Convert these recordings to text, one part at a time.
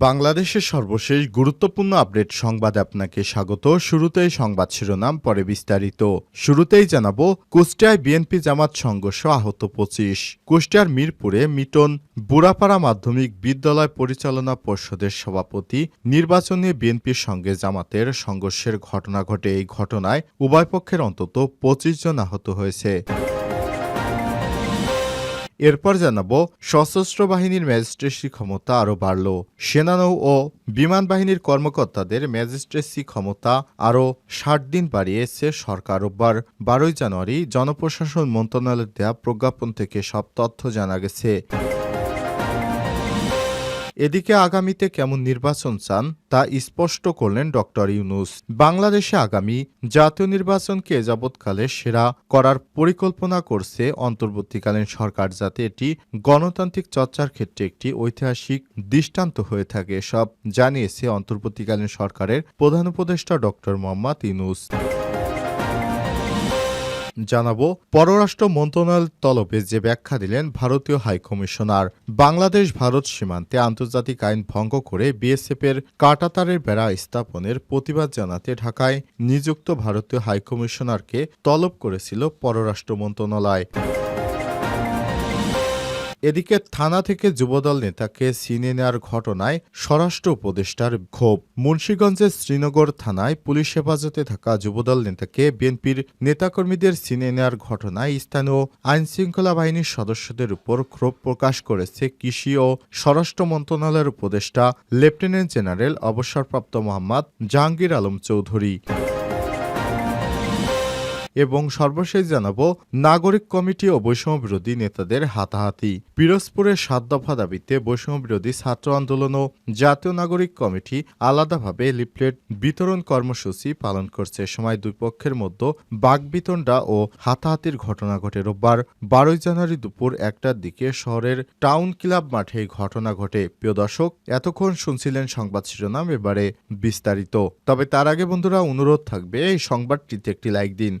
বাংলাদেশের সর্বশেষ গুরুত্বপূর্ণ আপডেট সংবাদে আপনাকে স্বাগত। শুরুতেই সংবাদ শিরোনাম, পরে বিস্তারিত। শুরুতেই জানাব, কুষ্টিয়ায় বিএনপি জামাত সংঘর্ষ আহত পঁচিশ। কুষ্টিয়ার মিরপুরে মিটন বুড়াপাড়া মাধ্যমিক বিদ্যালয় পরিচালনা পর্ষদের সভাপতি নির্বাচনে বিএনপির সঙ্গে জামাতের সংঘর্ষের ঘটনা ঘটে। এই ঘটনায় উভয় পক্ষের অন্তত পঁচিশ জন আহত হয়েছে। এরপর জানাব, সশস্ত্র বাহিনীর ম্যাজিস্ট্রেসি ক্ষমতা আরও বাড়ল। সেনানৌ ও বিমান বাহিনীর কর্মকর্তাদের ম্যাজিস্ট্রেসি ক্ষমতা আরও ষাট দিন বাড়িয়েছে সরকার। রোববার বারোই জানুয়ারি জনপ্রশাসন মন্ত্রণালয়ের দেয়া প্রজ্ঞাপন থেকে সব তথ্য জানা গেছে। এদিকে আগামীতে কেমন নির্বাচন চান তা স্পষ্ট করলেন ডক্টর ইউনুস। বাংলাদেশে আগামী জাতীয় নির্বাচনকে যাবৎকালে সেরা করার পরিকল্পনা করছে অন্তর্বর্তীকালীন সরকার, যাতে এটি গণতান্ত্রিক চর্চার ক্ষেত্রে একটি ঐতিহাসিক দৃষ্টান্ত হয়ে থাকে সব জানিয়েছে অন্তর্বর্তীকালীন সরকারের প্রধান উপদেষ্টা ডক্টর মোহাম্মদ ইউনুস। জানাব, পররাষ্ট্র মন্ত্রণালয়ের তলবে যে ব্যাখ্যা দিলেন ভারতীয় হাইকমিশনার, বাংলাদেশ ভারত সীমান্তে আন্তর্জাতিক আইন ভঙ্গ করে বিএসএফের কাটাতারের বেড়া স্থাপনের প্রতিবাদ জানাতে ঢাকায় নিযুক্ত ভারতীয় হাইকমিশনারকে তলব করেছিল পররাষ্ট্র মন্ত্রণালয়। এদিকে থানা থেকে যুবদল নেতাকে ছিনে নেওয়ার ঘটনায় স্বরাষ্ট্র উপদেষ্টার ক্ষোভ। মুন্সীগঞ্জের শ্রীনগর থানায় পুলিশ হেফাজতে থাকা যুবদল নেতাকে বিএনপির নেতাকর্মীদের ছিনে নেওয়ার ঘটনায় স্থানীয় আইনশৃঙ্খলা বাহিনীর সদস্যদের উপর ক্ষোভ প্রকাশ করেছে কৃষি ও স্বরাষ্ট্র মন্ত্রণালয়ের উপদেষ্টা লেফটেন্যান্ট জেনারেল অবসরপ্রাপ্ত মোহাম্মদ জাহাঙ্গীর আলম চৌধুরী। এবং সর্বশেষ জানাব, নাগরিক কমিটি ও বৈষম্য বিরোধী নেতাদের হাতাহাতি। পিরোজপুরের সাত দফা দাবিতে বৈষম্য বিরোধী ছাত্র আন্দোলন ও জাতীয় নাগরিক কমিটি আলাদাভাবে লিফলেট বিতরণ কর্মসূচি পালন করছে। সময় দুই পক্ষের মধ্যে বাগবিতণ্ডা ও হাতাহাতির ঘটনা ঘটে। রোববার বারোই জানুয়ারি দুপুর একটার দিকে শহরের টাউন ক্লাব মাঠে ঘটনা ঘটে। প্রিয় দর্শক, এতক্ষণ শুনছিলেন সংবাদ শিরোনাম, এবারে বিস্তারিত। তবে তার আগে বন্ধুরা, অনুরোধ থাকবে এই সংবাদটিতে একটি লাইক দিন।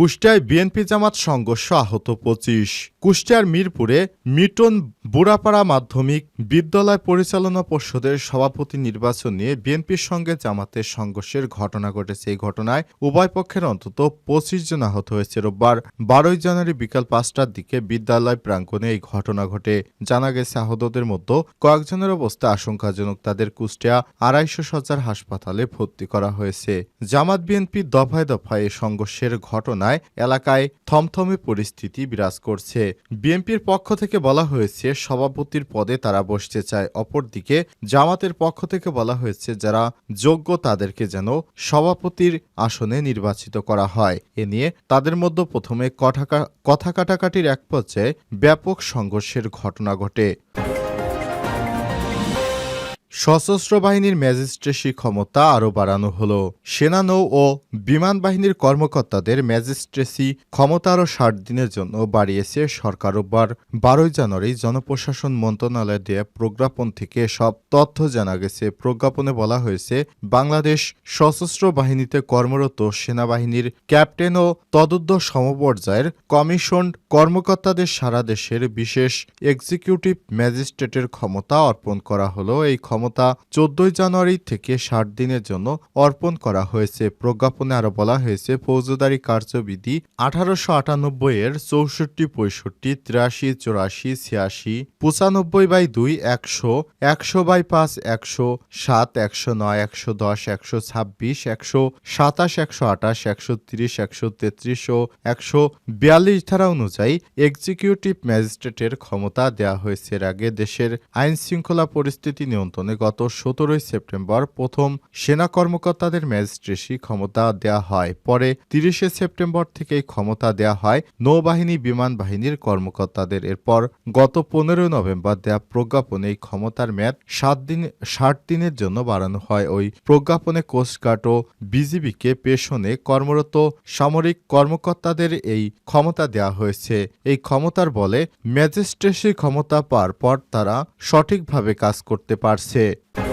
কুষ্টিয়ায় বিএনপি জামাত সংঘর্ষ আহত পঁচিশ। কুষ্টিয়ার মিরপুরে মিটন বুড়াপাড়া মাধ্যমিক বিদ্যালয় পরিচালনা পর্ষদের সভাপতি নির্বাচন নিয়ে বিএনপির সঙ্গে জামাতের সংঘর্ষের ঘটনা ঘটেছে। এই ঘটনায় উভয় পক্ষের অন্তত পঁচিশ জন আহত হয়েছে রোববার। বারোই জানুয়ারি বিকাল পাঁচটার দিকে বিদ্যালয় প্রাঙ্গণে এই ঘটনা ঘটে। জানা গেছে, আহতদের মধ্যে কয়েকজনের অবস্থা আশঙ্কাজনক। তাদের কুষ্টিয়া আড়াইশো সজ্জার হাসপাতালে ভর্তি করা হয়েছে। জামাত বিএনপি দফায় দফায় সংঘর্ষের ঘটনায় এলাকায় থমথমে পরিস্থিতি বিরাজ করছে। বিএনপির পক্ষ থেকে বলা হয়েছে, সভাপতির পদে তারা বসতে চায়। অপরদিকে জামাতের পক্ষ থেকে বলা হয়েছে, যারা যোগ্য তাদেরকে যেন সভাপতির আসনে নির্বাচিত করা হয়। এ নিয়ে তাদের মধ্যে প্রথমে কথা কাটাকাটির এক পর্যায়ে ব্যাপক সংঘর্ষের ঘটনা ঘটে। সশস্ত্র বাহিনীর ম্যাজিস্ট্রেসি ক্ষমতা আরও বাড়ানো হলো। সেনানৌ ও বিমান বাহিনীর কর্মকর্তাদের ম্যাজিস্ট্রেসি ক্ষমতা আরও ষাট দিনের জন্য বাড়িয়েছে সরকার রোববার। বারোই জানুয়ারি জনপ্রশাসন মন্ত্রণালয় দেয়া প্রজ্ঞাপন থেকে সব তথ্য জানা গেছে। প্রজ্ঞাপনে বলা হয়েছে, বাংলাদেশ সশস্ত্র বাহিনীতে কর্মরত সেনাবাহিনীর ক্যাপ্টেন ও তদুদ্ধ সমপর্যায়ের কমিশন কর্মকর্তাদের সারা দেশের বিশেষ এক্সিকিউটিভ ম্যাজিস্ট্রেটের ক্ষমতা অর্পণ করা হলো। এই ক্ষমতা চোদ্দই জানুয়ারি থেকে ষাট দিনের জন্য অর্পণ করা হয়েছে। প্রজ্ঞাপনে আরও বলা হয়েছে, ফৌজদারি কার্যবিধি আঠারোশো আটানব্বই এর চৌষট্টি, পঁয়ষট্টি, তিরাশি, চৌরাশি, ছিয়াশি, পঁচানব্বই বাই দুই একশো একশো বাই পাঁচ একশো, সাত একশো নয়, একশো দশ, একশো ছাব্বিশ, একশো সাতাশ, একশো আঠাশ, একশো তিরিশ, একশো তেত্রিশ ও একশো বিয়াল্লিশ ধারা অনুযায়ী এক্সিকিউটিভ ম্যাজিস্ট্রেটের ক্ষমতা দেওয়া হয়েছে। এর আগে দেশের আইন শৃঙ্খলা পরিস্থিতি নিয়ন্ত্রণে প্রজ্ঞাপনে গত সতেরোই সেপ্টেম্বর প্রথম সেনা কর্মকর্তাদের ম্যাজিস্ট্রেসি ক্ষমতা দেয়া হয়। পরে তিরিশে সেপ্টেম্বর থেকে ক্ষমতা দেয়া হয় নৌবাহিনী, বিমান বাহিনীর কর্মকর্তাদের। এরপর গত পনেরোই নভেম্বর দেয়া প্রজ্ঞাপনে এই ক্ষমতার মেয়াদ সাত দিন, ষাট দিনের জন্য বাড়ানো হয়। ওই প্রজ্ঞাপনে কোস্টগার্ড ও বিজিবিকে পেশনে কর্মরত সামরিক কর্মকর্তাদের এই ক্ষমতা দেওয়া হয়েছে। এই ক্ষমতার বলে ম্যাজিস্ট্রেসি ক্ষমতা পাওয়ার পর তারা সঠিকভাবে কাজ করতে পারছে। し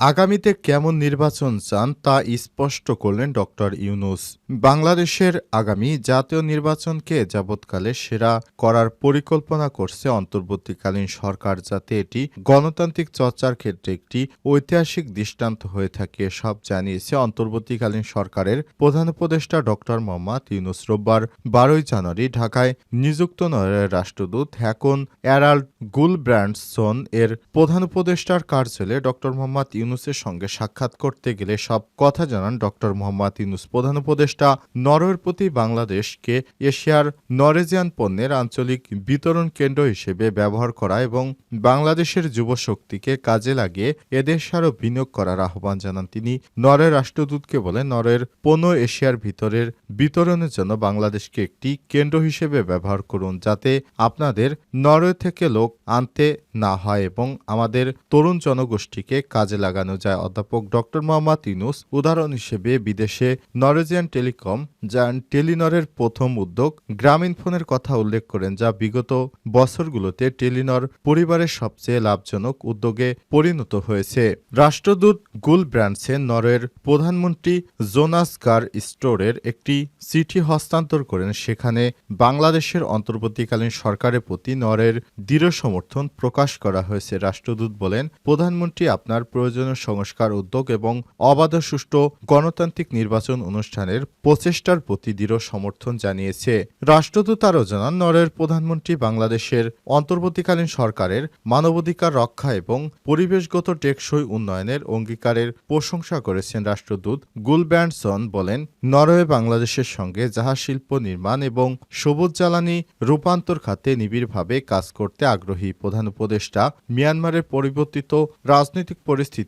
আগামীতে কেমন নির্বাচন চান তা স্পষ্ট করলেন ডক্টর ইউনুস। বাংলাদেশের আগামী জাতীয় নির্বাচনকে যাবৎকালে সেরা করার পরিকল্পনা করছে অন্তর্বর্তীকালীন সরকার, যাতে এটি গণতান্ত্রিক চর্চার ক্ষেত্রে একটি ঐতিহাসিক দৃষ্টান্ত হয়ে থাকে, সব জানিয়েছে অন্তর্বর্তীকালীন সরকারের প্রধান উপদেষ্টা ডক্টর মোহাম্মদ ইউনুস। রোববার বারোই জানুয়ারি ঢাকায় নিযুক্ত নরওয়ের রাষ্ট্রদূত হ্যাকন অ্যারাল্ড গুলব্র্যান্ডসন এর প্রধান উপদেষ্টার কার্যালয়ে ডক্টর মোহাম্মদ ইউনুসের সঙ্গে সাক্ষাৎ করতে গেলে সব কথা জানান ডক্টর মোহাম্মদ ইউনুস, প্রধান উপদেষ্টা নরওয়ের প্রতি বাংলাদেশকে এশিয়ার নরেজিয়ান পণ্যের আঞ্চলিক বিতরণ কেন্দ্র হিসেবে ব্যবহার করা এবং বাংলাদেশের যুবশক্তিকে কাজে লাগিয়ে এদেশ আরও বিনিয়োগ করার আহ্বান জানান তিনি। নরওয়ের রাষ্ট্রদূতকে বলেন, নরওয়ের পণ্য এশিয়ার ভিতরের বিতরণের জন্য বাংলাদেশকে একটি কেন্দ্র হিসেবে ব্যবহার করুন যাতে আপনাদের নরওয়ে থেকে লোক আনতে না হয় এবং আমাদের তরুণ জনগোষ্ঠীকে কাজে লাগানো যায়। অধ্যাপক ডক্টর মোহাম্মদ ইউনুস উদাহরণ হিসেবে বিদেশে নরওয়েজিয়ান টেলিকম যা টেলিনরের প্রথম উদ্যোগ গ্রামীণ ফোনের কথা উল্লেখ করেন, যা বিগত বছরগুলোতে টেলিনর পরিবারের সবচেয়ে লাভজনক উদ্যোগে পরিণত হয়েছে। রাষ্ট্রদূত গুল ব্র্যান্ডসেন নরওয়ের প্রধানমন্ত্রী জোনাস গার স্টোরের একটি চিঠি হস্তান্তর করেন। সেখানে বাংলাদেশের অন্তর্বর্তীকালীন সরকারের প্রতি নরের দৃঢ় সমর্থন প্রকাশ করা হয়েছে। রাষ্ট্রদূত বলেন, প্রধানমন্ত্রী, আপনার প্রয়োজনীয় সংস্কার উদ্যোগ এবং অবাধ সুষ্ঠু গণতান্ত্রিক নির্বাচন অনুষ্ঠানের প্রচেষ্টার প্রতি দৃঢ় সমর্থন জানিয়েছে। রাষ্ট্রদূত আরও জানান নরওয়ের প্রধানমন্ত্রী বাংলাদেশের অন্তর্বর্তীকালীন সরকারের মানবাধিকার রক্ষা এবং পরিবেশগত টেকসই উন্নয়নের অঙ্গীকারের প্রশংসা করেছেন রাষ্ট্রদূত গুলব্যান্ডসন। বলেন, নরওয়ে বাংলাদেশের সঙ্গে জাহাজ শিল্প নির্মাণ এবং সবুজ জ্বালানি রূপান্তর খাতে নিবিড়ভাবে কাজ করতে আগ্রহী প্রধান উপদেষ্টা, মিয়ানমারের পরিবর্তিত রাজনৈতিক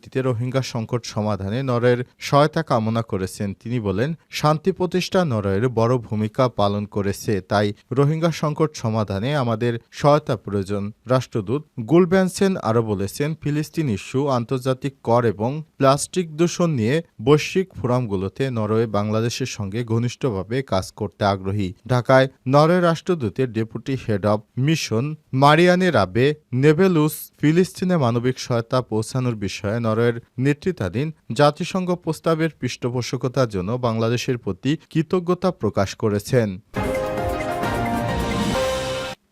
পরিস্থিতিতে রোহিঙ্গা সংকট সমাধানে নরওয়ের সহায়তা কামনা করেছেন তিনি বলেন, শান্তি প্রতিষ্ঠা নরওয়ের বড় ভূমিকা পালন করেছে, তাই রোহিঙ্গা সংকট সমাধানে আমাদের সহায়তা প্রয়োজন। রাষ্ট্রদূত গুলব্যানসেন আরও বলেছেন, ফিলিস্তিন ইস্যু আন্তর্জাতিক কর এবং প্লাস্টিক দূষণ নিয়ে বৈশ্বিক ফোরামগুলোতে নরওয়ে বাংলাদেশের সঙ্গে ঘনিষ্ঠভাবে কাজ করতে আগ্রহী। ঢাকায় Norway রাষ্ট্রদূতের deputy head of mission Marianne Rabe Nevelus ফিলিস্তিনে মানবিক সহায়তা পৌঁছানোর বিষয়ে নরওয়ের নেতৃত্বাধীন জাতিসংঘ প্রস্তাবের পৃষ্ঠপোষকতার জন্য বাংলাদেশের প্রতি কৃতজ্ঞতা প্রকাশ করেছেন।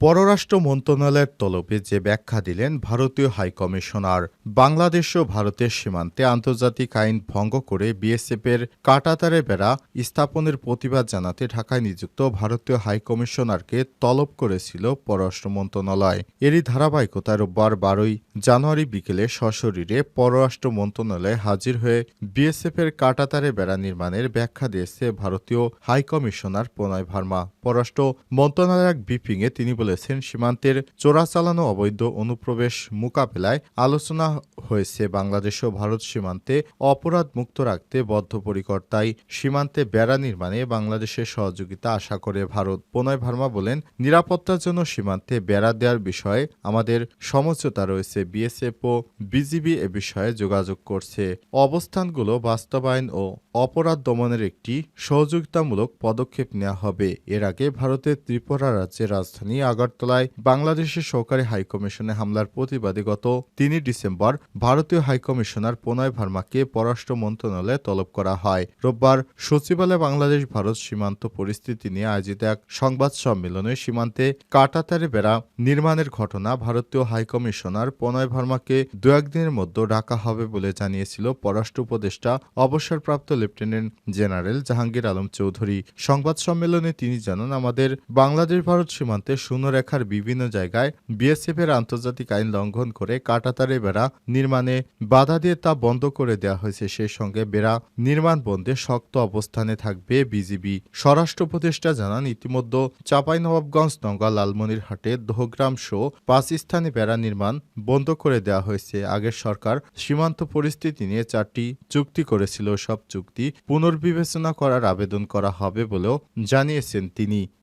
পররাষ্ট্র মন্ত্রণালয়ের তলবে যে ব্যাখ্যা দিলেন ভারতীয় হাইকমিশনার, বাংলাদেশ ও ভারতের সীমান্তে আন্তর্জাতিক আইন ভঙ্গ করে বিএসএফের কাটাতারে বেড়া স্থাপনের প্রতিবাদ জানাতে ঢাকায় নিযুক্ত ভারতীয় হাইকমিশনারকে তলব করেছিল পররাষ্ট্র মন্ত্রণালয়। এরই ধারাবাহিকতায় রোববার বারোই জানুয়ারি বিকেলে সশরীরে পররাষ্ট্র মন্ত্রণালয়ে হাজির হয়ে বিএসএফের কাটাতারে বেড়া নির্মাণের ব্যাখ্যা দিয়েছে ভারতীয় হাইকমিশনার প্রণয় ভার্মা। পররাষ্ট্র মন্ত্রণালয়ের এক ব্রিফিংয়ে তিনি বলেছেন, সীমান্তের চোরাচালানো অবৈধ অনুপ্রবেশ মোকাবেলায় আলোচনা হয়েছে বাংলাদেশ ও ভারত সীমান্তে অপরাধ মুক্ত রাখতে বদ্ধপরিকর তাই সীমান্তে বেড়া নির্মাণে বাংলাদেশের সহযোগিতা আশা করে ভারত। প্রণয় ভার্মা বলেন, নিরাপত্তার জন্য সীমান্তে বেড়া দেওয়ার বিষয়ে আমাদের সমঝোতা রয়েছে। বিএসএফ ও বিজিবি এ বিষয়ে যোগাযোগ করছে। অবস্থানগুলো বাস্তবায়ন ও অপরাধ দমনের একটি সহযোগিতামূলক পদক্ষেপ নেওয়া হবে। এর আগে ভারতের ত্রিপুরা রাজ্যের রাজধানী আগরতলায় বাংলাদেশের সহকারী হাইকমিশনে হামলার প্রতিবাদে গত তিনই ডিসেম্বর ভারতীয় হাইকমিশনার প্রণয় ভার্মাকে পররাষ্ট্র মন্ত্রণালয়ে তলব করা হয়। রোববার সচিবালয়ে বাংলাদেশ ভারত সীমান্ত পরিস্থিতি নিয়ে আয়োজিত এক সংবাদ সম্মেলনে সীমান্তে কাটাতারে বেড়া নির্মাণের ঘটনা ভারতীয় হাইকমিশনার প্রণয় ভার্মাকে দু একদিনের মধ্যে ডাকা হবে বলে জানিয়েছিল পররাষ্ট্র উপদেষ্টা অবসরপ্রাপ্ত লেফটেন্যান্ট জেনারেল জাহাঙ্গীর আলম চৌধুরী। সংবাদ সম্মেলনে তিনি জানান, আমাদের বাংলাদেশ ভারত সীমান্তে শূন্য বনরেখার বিভিন্ন জায়গায় বিএসএফ এর আন্তর্জাতিক আইন লঙ্ঘন করে কাটাতারে বেড়া নির্মাণে বাধা দিয়ে তা বন্ধ করে দেওয়া হয়েছে। সেই সঙ্গে বেড়া নির্মাণ বন্ধে শক্ত অবস্থানে থাকবে বিজিবি। স্বরাষ্ট্র উপদেষ্টা জানান, ইতিমধ্যে চাঁপাইনবাবগঞ্জ নওগাঁ লালমনিরহাটে দোহগ্রাম সহ পাঁচ স্থানে বেড়া নির্মাণ বন্ধ করে দেওয়া হয়েছে। আগের সরকার সীমান্ত পরিস্থিতি নিয়ে চারটি চুক্তি করেছিল। সব চুক্তি পুনর্বিবেচনা করার আবেদন করা হবে বলেও জানিয়েছেন তিনি।